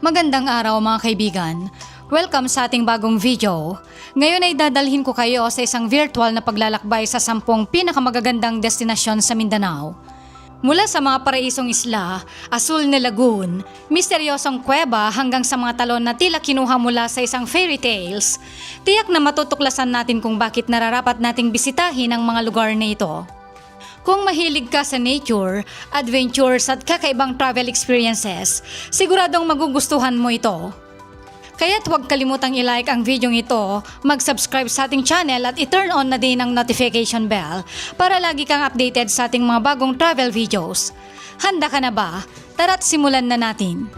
Magandang araw mga kaibigan. Welcome sa ating bagong video. Ngayon ay dadalhin ko kayo sa isang virtual na paglalakbay sa sampung pinakamagagandang destinasyon sa Mindanao. Mula sa mga paraisong isla, asul na lagoon, misteryosong kuweba hanggang sa mga talon na tila kinuha mula sa isang fairy tales, tiyak na matutuklasan natin kung bakit nararapat nating bisitahin ang mga lugar na ito. Kung mahilig ka sa nature, adventures at kakaibang travel experiences, siguradong magugustuhan mo ito. Kaya't huwag kalimutang i-like ang video ito, mag-subscribe sa ating channel at i-turn on na din ang notification bell para lagi kang updated sa ating mga bagong travel videos. Handa ka na ba? Tara't simulan na natin.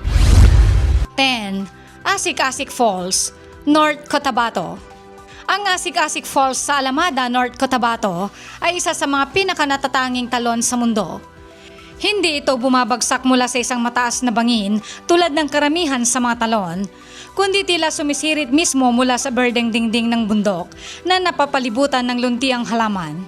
10. Asik-Asik Falls, North Cotabato. Ang Asik-Asik Falls sa Alamada, North Cotabato ay isa sa mga pinakanatatanging talon sa mundo. Hindi ito bumabagsak mula sa isang mataas na bangin tulad ng karamihan sa mga talon, kundi tila sumisirit mismo mula sa berdeng dingding ng bundok na napapalibutan ng luntiang halaman.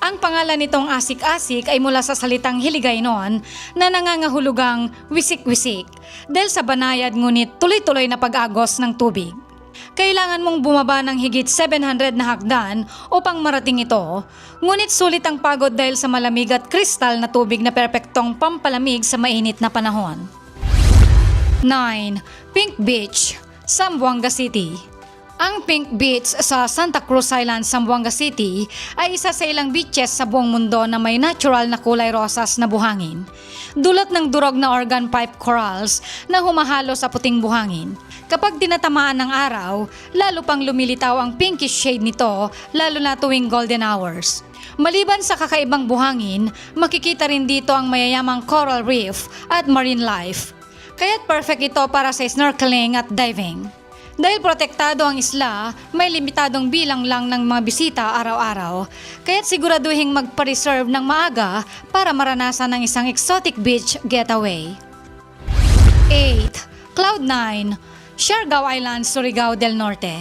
Ang pangalan nitong asik-asik ay mula sa salitang hiligay noon na nangangahulugang wisik-wisik dahil sa banayad ngunit tuloy-tuloy na pag-agos ng tubig. Kailangan mong bumaba ng higit 700 na hakdan upang marating ito, ngunit sulit ang pagod dahil sa malamig at kristal na tubig na perpektong pampalamig sa mainit na panahon. 9. Pink Beach, Zamboanga City ang Pink Beach sa Santa Cruz Island, Zamboanga City ay isa sa ilang beaches sa buong mundo na may natural na kulay rosas na buhangin. Dulot ng durog na organ pipe corals na humahalo sa puting buhangin. Kapag tinatamaan ng araw, lalo pang lumilitaw ang pinkish shade nito lalo na tuwing golden hours. Maliban sa kakaibang buhangin, makikita rin dito ang mayayamang coral reef at marine life. Kaya't perfect ito para sa snorkeling at diving. Dahil protektado ang isla, may limitadong bilang lang ng mga bisita araw-araw, kaya't siguraduhin magpa-reserve ng maaga para maranasan ng isang exotic beach getaway. 8. Cloud9, Siargao Island, Surigao del Norte.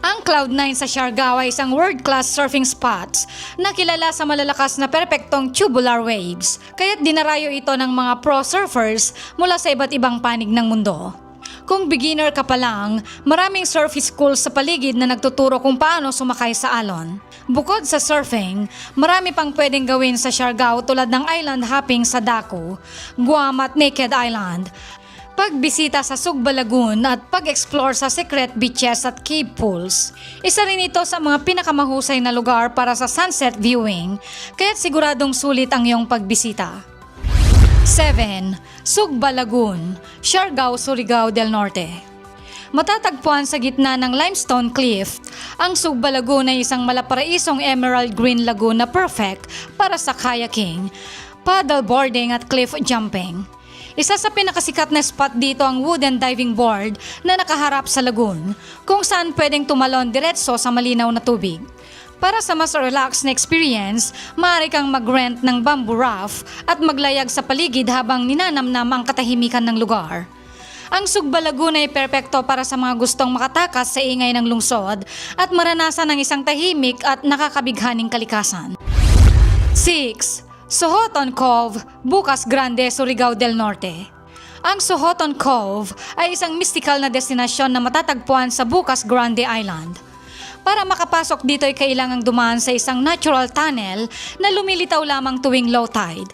Ang Cloud9 sa Siargao ay isang world-class surfing spots na kilala sa malalakas na perpektong tubular waves, kaya't dinarayo ito ng mga pro surfers mula sa iba't ibang panig ng mundo. Kung beginner ka pa lang, maraming surf schools sa paligid na nagtuturo kung paano sumakay sa alon. Bukod sa surfing, marami pang pwedeng gawin sa Siargao tulad ng island hopping sa Daco, Guam at Naked Island, pagbisita sa Sugba Lagoon at pag-explore sa secret beaches at cave pools. Isa rin ito sa mga pinakamahusay na lugar para sa sunset viewing, kaya't siguradong sulit ang iyong pagbisita. 7. Sugba Lagoon, Siargao, Surigao del Norte. Matatagpuan sa gitna ng limestone cliff, ang Sugba Lagoon ay isang malaparaisong emerald green lagoon na perfect para sa kayaking, paddleboarding at cliff jumping. Isa sa pinakasikat na spot dito ang wooden diving board na nakaharap sa lagoon, kung saan pwedeng tumalon diretso sa malinaw na tubig. Para sa mas relaxed na experience, maaari kang mag-rent ng bamboo raft at maglayag sa paligid habang ninanamnam ang katahimikan ng lugar. Ang Sugba Laguna ay perpekto para sa mga gustong makatakas sa ingay ng lungsod at maranasan ng isang tahimik at nakakabighaning kalikasan. 6. Sohoton Cove, Bukas Grande, Surigao del Norte. Ang Sohoton Cove ay isang mystical na destinasyon na matatagpuan sa Bukas Grande Island. Para makapasok dito ay kailangang dumaan sa isang natural tunnel na lumilitaw lamang tuwing low tide.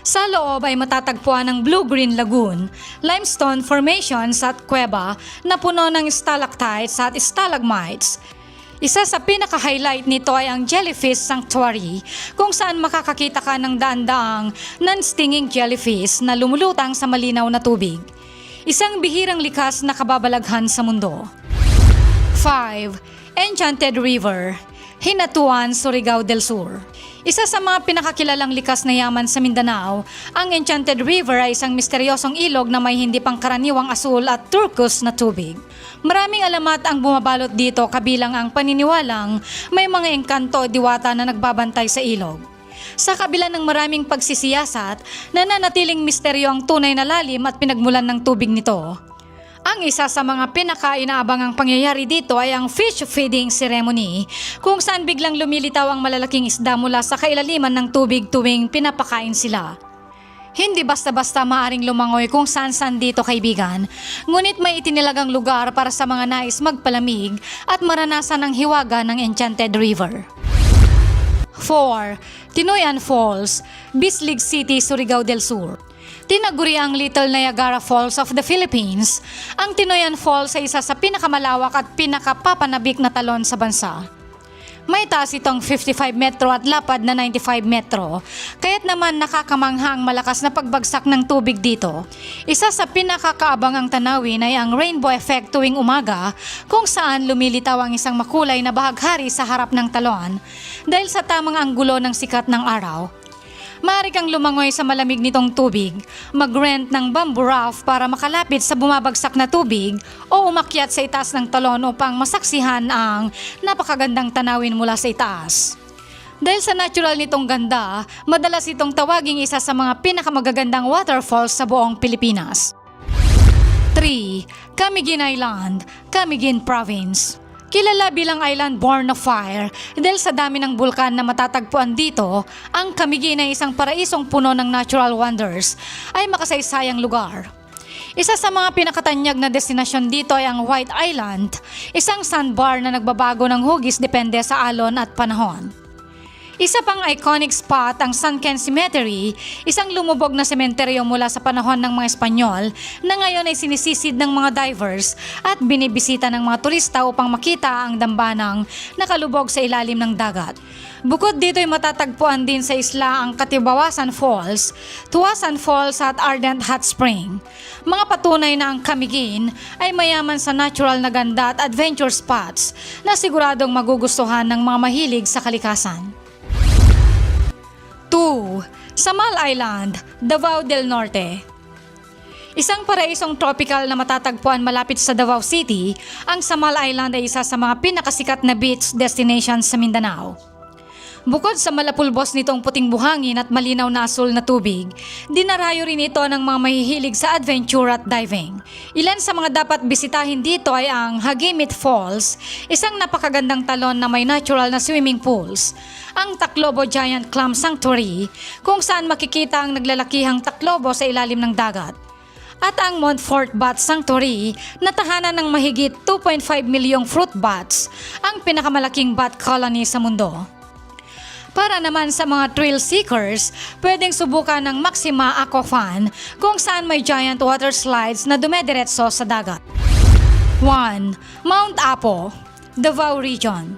Sa loob ay matatagpuan ang Blue-Green Lagoon, limestone formations at kuweba na puno ng stalactites at stalagmites. Isa sa pinaka-highlight nito ay ang Jellyfish Sanctuary kung saan makakakita ka ng daan-daang non-stinging jellyfish na lumulutang sa malinaw na tubig. Isang bihirang likas na kababalaghan sa mundo. 5. Enchanted River, Hinatuan, Surigao del Sur. Isa sa mga pinakakilalang likas na yaman sa Mindanao, ang Enchanted River ay isang misteryosong ilog na may hindi pangkaraniwang asul at turquoise na tubig. Maraming alamat ang bumabalot dito kabilang ang paniniwalang may mga engkanto o diwata na nagbabantay sa ilog. Sa kabila ng maraming pagsisiyasat, nananatiling misteryo ang tunay na lalim at pinagmulan ng tubig nito. Ang isa sa mga pinaka-inaabangang pangyayari dito ay ang fish feeding ceremony, kung saan biglang lumilitaw ang malalaking isda mula sa kailaliman ng tubig tuwing pinapakain sila. Hindi basta-basta maaring lumangoy kung saan-saan dito kaibigan, ngunit may itinilagang lugar para sa mga nais magpalamig at maranasan ang hiwaga ng Enchanted River. 4. Tinoyan Falls, Bislig City, Surigao del Sur. Tinaguri ang Little Niagara Falls of the Philippines. Ang Tinoyan Falls ay isa sa pinakamalawak at pinakapapanabik na talon sa bansa. May taas itong 55 metro at lapad na 95 metro. Kaya't naman nakakamanghang malakas na pagbagsak ng tubig dito. Isa sa pinakakaabang ang tanawin ay ang rainbow effect tuwing umaga kung saan lumilitaw ang isang makulay na bahaghari sa harap ng talon dahil sa tamang anggulo ng sikat ng araw. Maaari kang lumangoy sa malamig nitong tubig, mag-rent ng bamboo raft para makalapit sa bumabagsak na tubig o umakyat sa itaas ng talon upang masaksihan ang napakagandang tanawin mula sa itaas. Dahil sa natural nitong ganda, madalas itong tawaging isa sa mga pinakamagagandang waterfalls sa buong Pilipinas. 3. Camiguin Island, Camiguin Province. Kilala bilang island born of fire dahil sa dami ng bulkan na matatagpuan dito, ang Camiguin ay isang paraisong puno ng natural wonders ay makasaysayang lugar. Isa sa mga pinakatanyag na destinasyon dito ay ang White Island, isang sandbar na nagbabago ng hugis depende sa alon at panahon. Isa pang iconic spot ang San Ken Cemetery, isang lumubog na sementeryo mula sa panahon ng mga Espanyol na ngayon ay sinisisid ng mga divers at binibisita ng mga turista upang makita ang dambanang nakalubog sa ilalim ng dagat. Bukod dito ay matatagpuan din sa isla ang Katibawasan Falls, Tuwasan Falls at Ardent Hot Spring. Mga patunay na ang Camiguin ay mayaman sa natural na ganda at adventure spots na siguradong magugustuhan ng mga mahilig sa kalikasan. 2. Samal Island, Davao del Norte. Isang paraisong tropical na matatagpuan malapit sa Davao City, ang Samal Island ay isa sa mga pinakasikat na beach destinations sa Mindanao. Bukod sa malapulbos nitong puting buhangin at malinaw na asul na tubig, dinarayo rin ito ng mga mahihilig sa adventure at diving. Ilan sa mga dapat bisitahin dito ay ang Hagimit Falls, isang napakagandang talon na may natural na swimming pools, ang Taclobo Giant Clam Sanctuary, kung saan makikita ang naglalakihang taklobo sa ilalim ng dagat, at ang Montfort Bat Sanctuary na tahanan ng mahigit 2.5 milyong fruit bats, ang pinakamalaking bat colony sa mundo. Para naman sa mga thrill seekers, pwedeng subukan ng Maxima Aquafan kung saan may giant water slides na dumediretso sa dagat. 1. Mount Apo, Davao Region.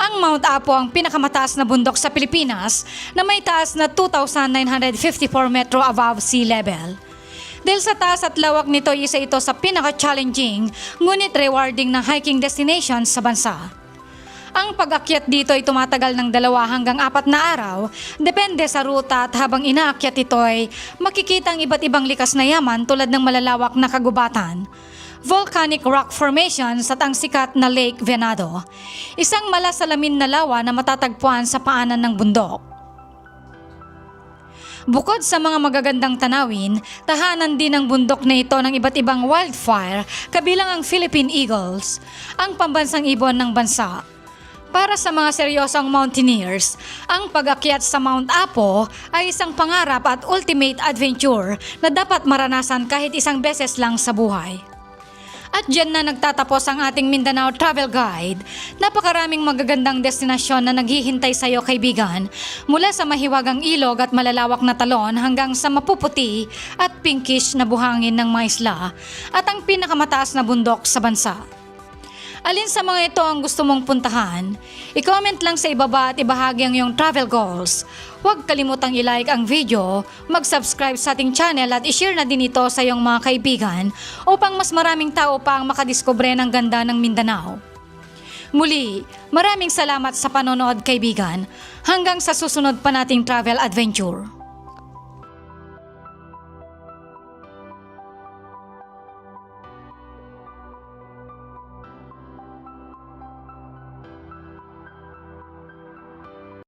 Ang Mount Apo ang pinakamataas na bundok sa Pilipinas na may taas na 2,954 metro above sea level. Dahil sa taas at lawak nito, isa ito sa pinaka-challenging ngunit rewarding na hiking destinations sa bansa. Ang pag-akyat dito ay tumatagal ng dalawa hanggang apat na araw, depende sa ruta at habang inaakyat ito ay makikita ang iba't ibang likas na yaman tulad ng malalawak na kagubatan, volcanic rock formations at ang sikat na Lake Venado, isang malasalamin na lawa na matatagpuan sa paanan ng bundok. Bukod sa mga magagandang tanawin, tahanan din ang bundok na ito ng iba't ibang wildfire kabilang ang Philippine Eagles, ang pambansang ibon ng bansa. Para sa mga seryosong mountaineers, ang pag-akyat sa Mount Apo ay isang pangarap at ultimate adventure na dapat maranasan kahit isang beses lang sa buhay. At dyan na nagtatapos ang ating Mindanao Travel Guide. Napakaraming magagandang destinasyon na naghihintay sa iyo kaibigan mula sa mahiwagang ilog at malalawak na talon hanggang sa mapuputi at pinkish na buhangin ng mga isla at ang pinakamataas na bundok sa bansa. Alin sa mga ito ang gusto mong puntahan? I-comment lang sa ibaba at ibahagi ang iyong travel goals. Huwag kalimutang i-like ang video, mag-subscribe sa ating channel at i-share na din ito sa iyong mga kaibigan upang mas maraming tao pa ang makadiskubre ng ganda ng Mindanao. Muli, maraming salamat sa panonood kaibigan. Hanggang sa susunod pa nating travel adventure.